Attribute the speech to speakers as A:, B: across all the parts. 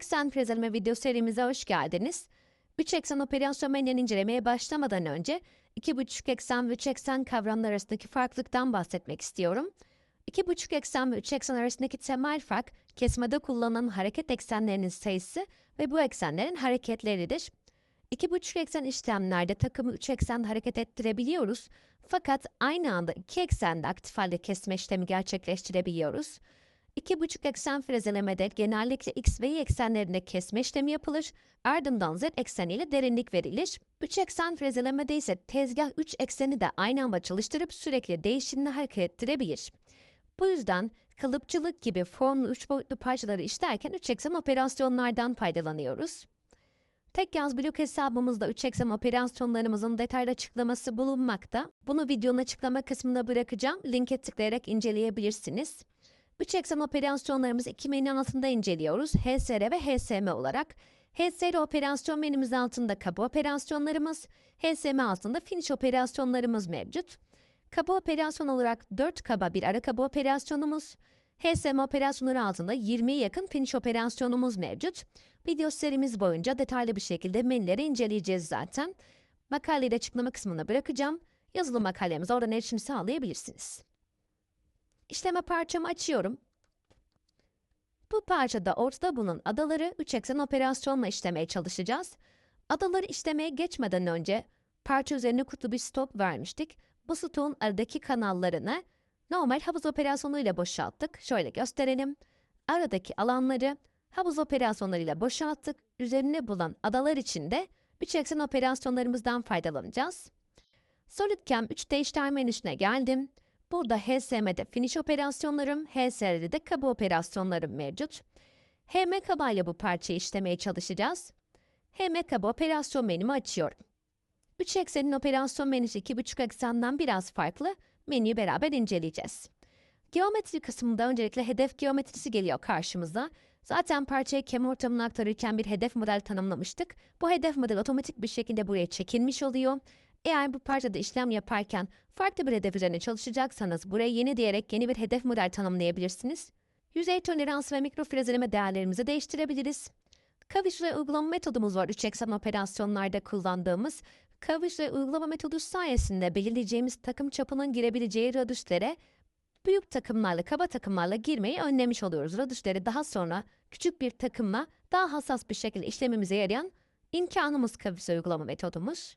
A: eksen frezeleme video serimize hoş geldiniz. 3 eksen operasyon menülerini incelemeye başlamadan önce 2,5 eksen ve 3 eksen kavramlar arasındaki farklılıktan bahsetmek istiyorum. 2,5 eksen ve 3 eksen arasındaki temel fark kesmede kullanılan hareket eksenlerinin sayısı ve bu eksenlerin hareketleridir. 2,5 eksen işlemlerde takımı 3 eksen hareket ettirebiliyoruz. Fakat aynı anda 2 eksende aktif halde kesme işlemi gerçekleştirebiliyoruz. 2,5 eksen frezelemede genellikle x ve y eksenlerinde kesme işlemi yapılır. Ardından z ekseniyle derinlik verilir. 3 eksen frezelemede ise tezgah 3 ekseni de aynı anda çalıştırıp sürekli değişimle hareket ettirebilir. Bu yüzden kalıpçılık gibi formlu 3 boyutlu parçaları işlerken 3 eksen operasyonlardan faydalanıyoruz. Tek yaz blok hesabımızda 3 eksen operasyonlarımızın detaylı açıklaması bulunmakta. Bunu videonun açıklama kısmına bırakacağım. Linke tıklayarak inceleyebilirsiniz. 3 eksen operasyonlarımızı iki menü altında inceliyoruz. HSR ve HSM olarak. HSR operasyon menümüz altında kapı operasyonlarımız, HSM altında finish operasyonlarımız mevcut. Kaba operasyon olarak 4 kaba bir ara kaba operasyonumuz, HSM operasyonları altında 20'ye yakın finish operasyonumuz mevcut. Video serimiz boyunca detaylı bir şekilde menüleri inceleyeceğiz zaten. Makaleyi de açıklama kısmına bırakacağım. Yazılı makalemize oradan erişim sağlayabilirsiniz. İşleme parçamı açıyorum. Bu parçada ortada bulunan adaları 3 eksen operasyonla işlemeye çalışacağız. Adaları işlemeye geçmeden önce parça üzerine kutu bir stop vermiştik. Bu stoğun aradaki kanallarını normal havuz operasyonuyla boşalttık. Şöyle gösterelim. Aradaki alanları havuz operasyonlarıyla boşalttık. Üzerine bulan adalar için de 3 eksen operasyonlarımızdan faydalanacağız. SolidCam 3D işlem menüsüne geldim. Burada HSM'de finish operasyonlarım, HSR'de de kaba operasyonlarım mevcut. HM kaba ile bu parçayı işlemeye çalışacağız. HM kaba operasyon menümü açıyorum. 3 eksenin operasyon menüsü 2,5 eksenden biraz farklı. Menüyü beraber inceleyeceğiz. Geometri kısmında öncelikle hedef geometrisi geliyor karşımıza. Zaten parçayı kem ortamına aktarırken bir hedef model tanımlamıştık. Bu hedef model otomatik bir şekilde buraya çekilmiş oluyor. Eğer bu parçada işlem yaparken farklı bir hedef üzerine çalışacaksanız buraya yeni diyerek yeni bir hedef model tanımlayabilirsiniz. Yüzey tolerans ve mikrofrezeleme değerlerimizi değiştirebiliriz. Kaviş ve uygulama metodumuz var 3 eksen operasyonlarda kullandığımız. Kaviş ve uygulama metodu sayesinde belirleyeceğimiz takım çapının girebileceği radüslere büyük takımlarla, kaba takımlarla girmeyi önlemiş oluyoruz. Radüsleri daha sonra küçük bir takımla daha hassas bir şekilde işlememize yarayan imkanımız kaviş uygulama metodumuz.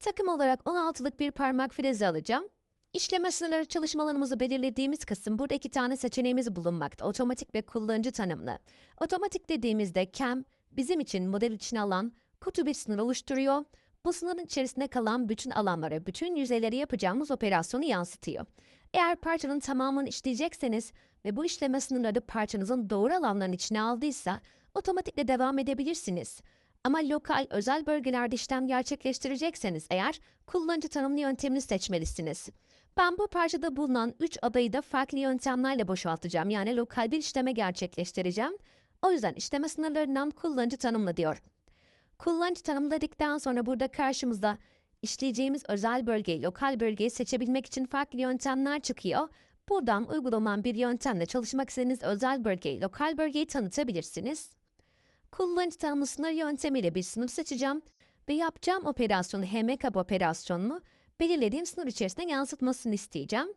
A: Takım olarak 16'lık bir parmak frezi alacağım. İşleme sınırları çalışmalarımızı belirlediğimiz kısım burada iki tane seçeneğimiz bulunmakta. Otomatik ve kullanıcı tanımlı. Otomatik dediğimizde CAM bizim için model içine alan kutu bir sınır oluşturuyor. Bu sınırın içerisinde kalan bütün alanlara, bütün yüzeyleri yapacağımız operasyonu yansıtıyor. Eğer parçanın tamamını işleyecekseniz ve bu işleme sınırları parçanızın doğru alanların içine aldıysa otomatikle devam edebilirsiniz. Ama lokal, özel bölgelerde işlem gerçekleştirecekseniz eğer kullanıcı tanımlı yöntemini seçmelisiniz. Ben bu parçada bulunan 3 adayı da farklı yöntemlerle boşaltacağım. Yani lokal bir işleme gerçekleştireceğim. O yüzden işleme sınırlarından kullanıcı tanımla diyor. Kullanıcı tanımladıktan sonra burada karşımızda işleyeceğimiz özel bölgeyi, lokal bölgeyi seçebilmek için farklı yöntemler çıkıyor. Buradan uygulanan bir yöntemle çalışmak istediğiniz özel bölgeyi, lokal bölgeyi tanıtabilirsiniz. Kullanıcı tanımlı sınır yöntemiyle bir sınır seçeceğim ve yapacağım operasyonu HMKB operasyonunu belirlediğim sınır içerisine yansıtmasını isteyeceğim.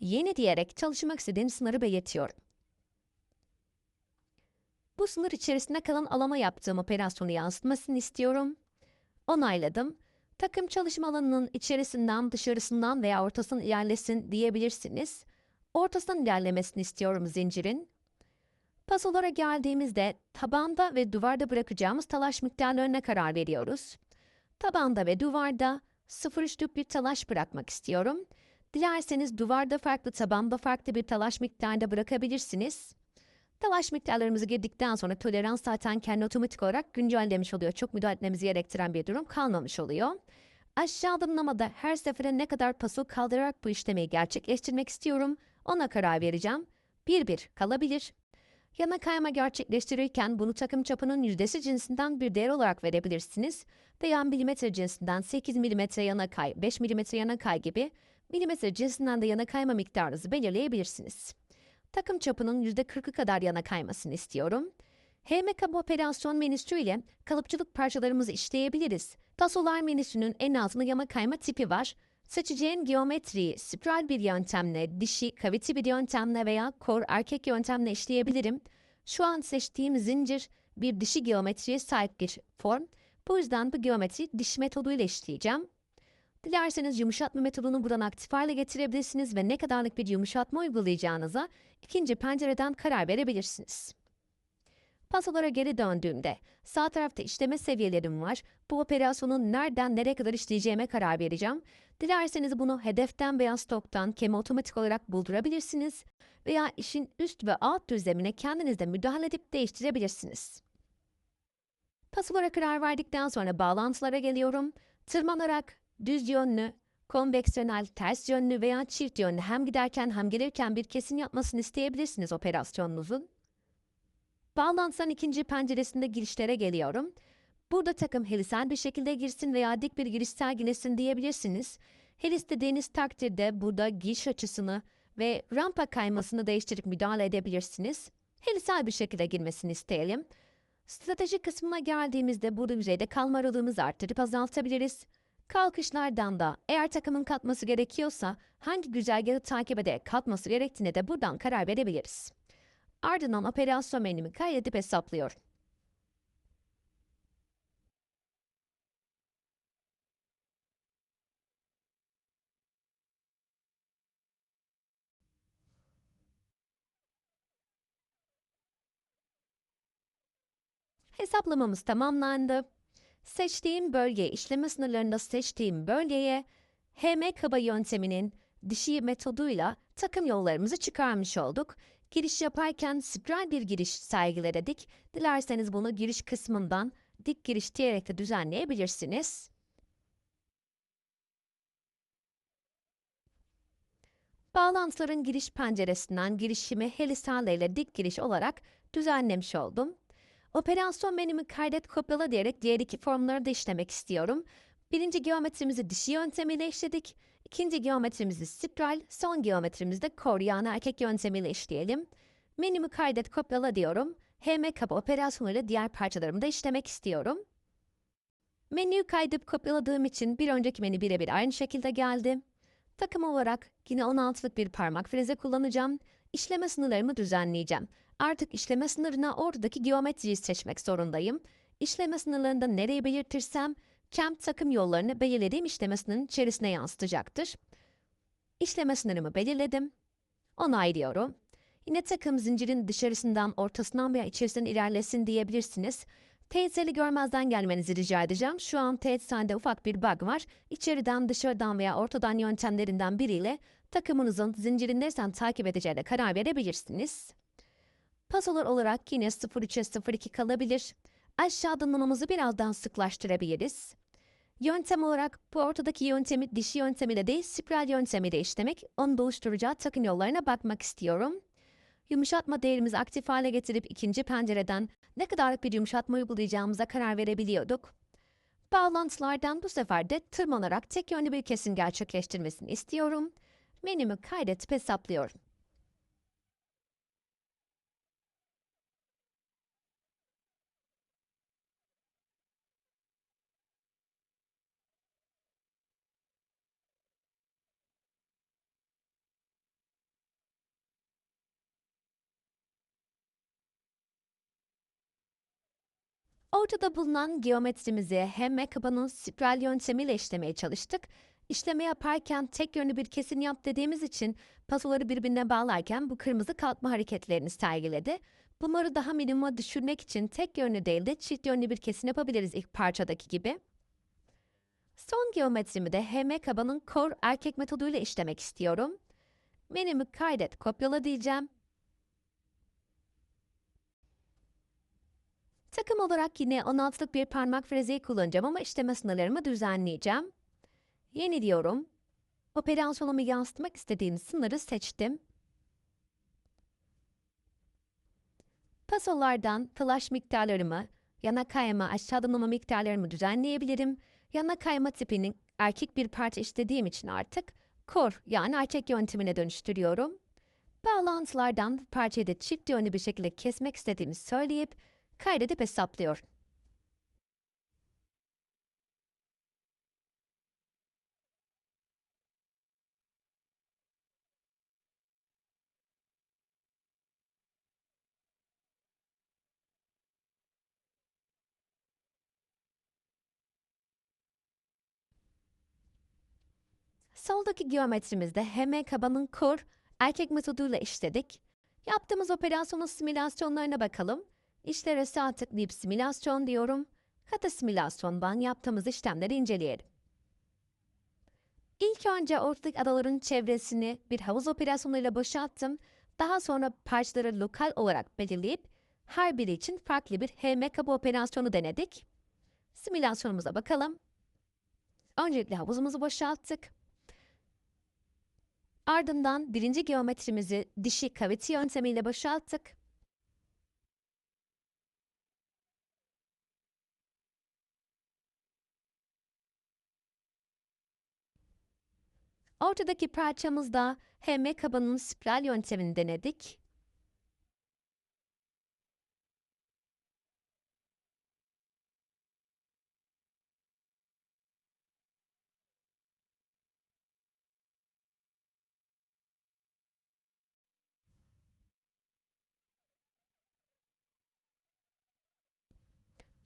A: Yeni diyerek çalışmak istediğim sınırı belirtiyorum. Bu sınır içerisinde kalan alana yaptığım operasyonu yansıtmasını istiyorum. Onayladım. Takım çalışma alanının içerisinden, dışarısından veya ortasından ilerlesin diyebilirsiniz. Ortasından ilerlemesini istiyorum zincirin. Pasolara geldiğimizde tabanda ve duvarda bırakacağımız talaş miktarlarına karar veriyoruz. Tabanda ve duvarda 0,3'lük bir talaş bırakmak istiyorum. Dilerseniz duvarda farklı, tabanda farklı bir talaş miktarında bırakabilirsiniz. Talaş miktarlarımızı girdikten sonra tolerans zaten kendi otomatik olarak güncellemiş oluyor. Çok müdahale etmemizi gerektiren bir durum kalmamış oluyor. Aşağı adımlamada her sefere ne kadar paso kaldırarak bu işlemi gerçekleştirmek istiyorum ona karar vereceğim. Bir bir kalabilir. Yana kayma gerçekleştirirken bunu takım çapının yüzdesi cinsinden bir değer olarak verebilirsiniz veya milimetre cinsinden 8 milimetre yana kay, 5 milimetre yana kay gibi milimetre cinsinden de yana kayma miktarınızı belirleyebilirsiniz. Takım çapının %40'ı kadar yana kaymasını istiyorum. HM kaba operasyon menüsü ile kalıpçılık parçalarımızı işleyebiliriz. Tasolar menüsünün en altında yama kayma tipi var. Seçeceğin geometriyi spiral bir yöntemle, dişi, kaviti bir yöntemle veya kor erkek yöntemle işleyebilirim. Şu an seçtiğim zincir bir dişi geometriye sahip bir form. Bu yüzden bu geometri diş metoduyla işleyeceğim. Dilerseniz yumuşatma metodunu buradan aktif getirebilirsiniz ve ne kadarlık bir yumuşatma uygulayacağınıza ikinci pencereden karar verebilirsiniz. Pasolara geri döndüğümde sağ tarafta işleme seviyelerim var. Bu operasyonun nereden nereye kadar işleyeceğime karar vereceğim. Dilerseniz bunu hedeften veya stoktan kemi otomatik olarak buldurabilirsiniz veya işin üst ve alt düzlemine kendiniz de müdahale edip değiştirebilirsiniz. Pasolara karar verdikten sonra bağlantılara geliyorum. Tırmanarak düz yönlü, konveksiyonel, ters yönlü veya çift yönlü hem giderken hem gelirken bir kesin yapmasını isteyebilirsiniz operasyonunuzun. Bağlantıdan ikinci penceresinde girişlere geliyorum. Burada takım helisel bir şekilde girsin veya dik bir giriş sergilesin diyebilirsiniz. Helis dediğiniz takdirde burada giriş açısını ve rampa kaymasını değiştirip müdahale edebilirsiniz. Helisel bir şekilde girmesini isteyelim. Strateji kısmına geldiğimizde burada yüzeyde kalma aralığımızı arttırıp azaltabiliriz. Kalkışlardan da eğer takımın katması gerekiyorsa hangi güzergahı takip ederek katması gerektiğine de buradan karar verebiliriz. Ardından operasyon menümü kaydedip hesaplıyorum. Hesaplamamız tamamlandı. Seçtiğim bölge, işleme sınırlarında seçtiğim bölgeye HM kaba yönteminin dişi metoduyla takım yollarımızı çıkarmış olduk. Giriş yaparken spiral bir giriş sergiledik. Dilerseniz bunu giriş kısmından dik giriş diyerek de düzenleyebilirsiniz. Bağlantıların giriş penceresinden girişimi helisale ile dik giriş olarak düzenlemiş oldum. Operasyon menümü kaydet kopyala diyerek diğer iki formları da işlemek istiyorum. Birinci geometrimizi dişi yöntemiyle işledik. İkinci geometrimizi spiral, son geometrimizde kor yani erkek yöntemiyle işleyelim. Menümü kaydet kopyala diyorum. HM kaba operasyonuyla diğer parçalarımı da işlemek istiyorum. Menüyü kaydedip kopyaladığım için bir önceki menü birebir aynı şekilde geldi. Takım olarak yine 16'lık bir parmak freze kullanacağım. İşleme sınırlarımı düzenleyeceğim. Artık işleme sınırına oradaki geometriyi seçmek zorundayım. İşleme sınırlarında nereyi belirtirsem, camp takım yollarını belirlediğim işleme sınırının içerisine yansıtacaktır. İşleme sınırımı belirledim. Onaylıyorum. Yine takım zincirin dışarısından, ortasından veya içerisinden ilerlesin diyebilirsiniz. Teyzeli görmezden gelmenizi rica edeceğim. Şu an teyzesinde ufak bir bug var. İçeriden, dışarıdan veya ortadan yöntemlerinden biriyle takımınızın zincirin neresinden takip edeceğine karar verebilirsiniz. Pasolar olarak yine 0-3'e 0-2 kalabilir. Aşağı adımlamamızı birazdan sıklaştırabiliriz. Yöntem olarak bu ortadaki yöntemi dişi yöntemiyle değil spiral yöntemiyle işlemek, onu oluşturacağı takım yollarına bakmak istiyorum. Yumuşatma değerimizi aktif hale getirip ikinci pencereden ne kadarlık bir yumuşatma uygulayacağımıza karar verebiliyorduk. Bağlantılardan bu sefer de tırmanarak tek yönlü bir kesim gerçekleştirmesini istiyorum. Menümü kaydedip hesaplıyorum. Ortada bulunan geometrimizi hem kabanın spiral yöntemiyle işlemeye çalıştık. İşleme yaparken tek yönlü bir kesim yap dediğimiz için pasoları birbirine bağlarken bu kırmızı kalkma hareketlerini sergiledi. Bunları daha minimuma düşürmek için tek yönlü değil de çift yönlü bir kesim yapabiliriz ilk parçadaki gibi. Son geometrimi de HM kabanın kor erkek metoduyla işlemek istiyorum. Menümü kaydet kopyala diyeceğim Takım olarak yine 16'lık bir parmak frezeyi kullanacağım ama işleme sınırlarımı düzenleyeceğim. Yeni diyorum. Operasyonumu yansıtmak istediğim sınırı seçtim. Pasolardan flash miktarlarımı, yana kayma, aşağı dönme miktarlarımı düzenleyebilirim. Yana kayma tipinin erkek bir parça istediğim için artık kor yani erkek yöntemine dönüştürüyorum. Bağlantılardan parçayı da çift yönlü bir şekilde kesmek istediğimi söyleyip kaydedip hesaplıyor. Soldaki geometrimizde HM kabanın kur, erkek metoduyla işledik. Yaptığımız operasyonun simülasyonlarına bakalım. İşlere sağ tıklayıp simülasyon diyorum. Kata simülasyondan yaptığımız işlemleri inceleyelim. İlk önce ortak adaların çevresini bir havuz operasyonuyla boşalttım. Daha sonra parçaları lokal olarak belirleyip her biri için farklı bir HM kaba operasyonu denedik. Simülasyonumuza bakalım. Öncelikle havuzumuzu boşalttık. Ardından birinci geometrimizi dişi kaviti yöntemiyle boşalttık. Ortadaki parçamızda HM kabanın spiral yöntemini denedik.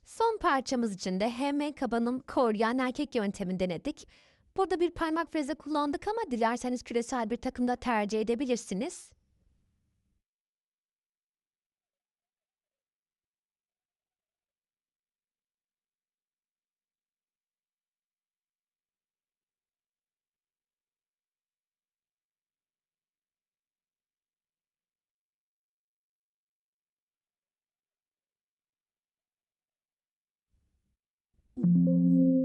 A: Son parçamız için de HM kabanın kor yani erkek yöntemini denedik. Burada bir parmak freze kullandık ama dilerseniz küresel bir takımda tercih edebilirsiniz. Thank you.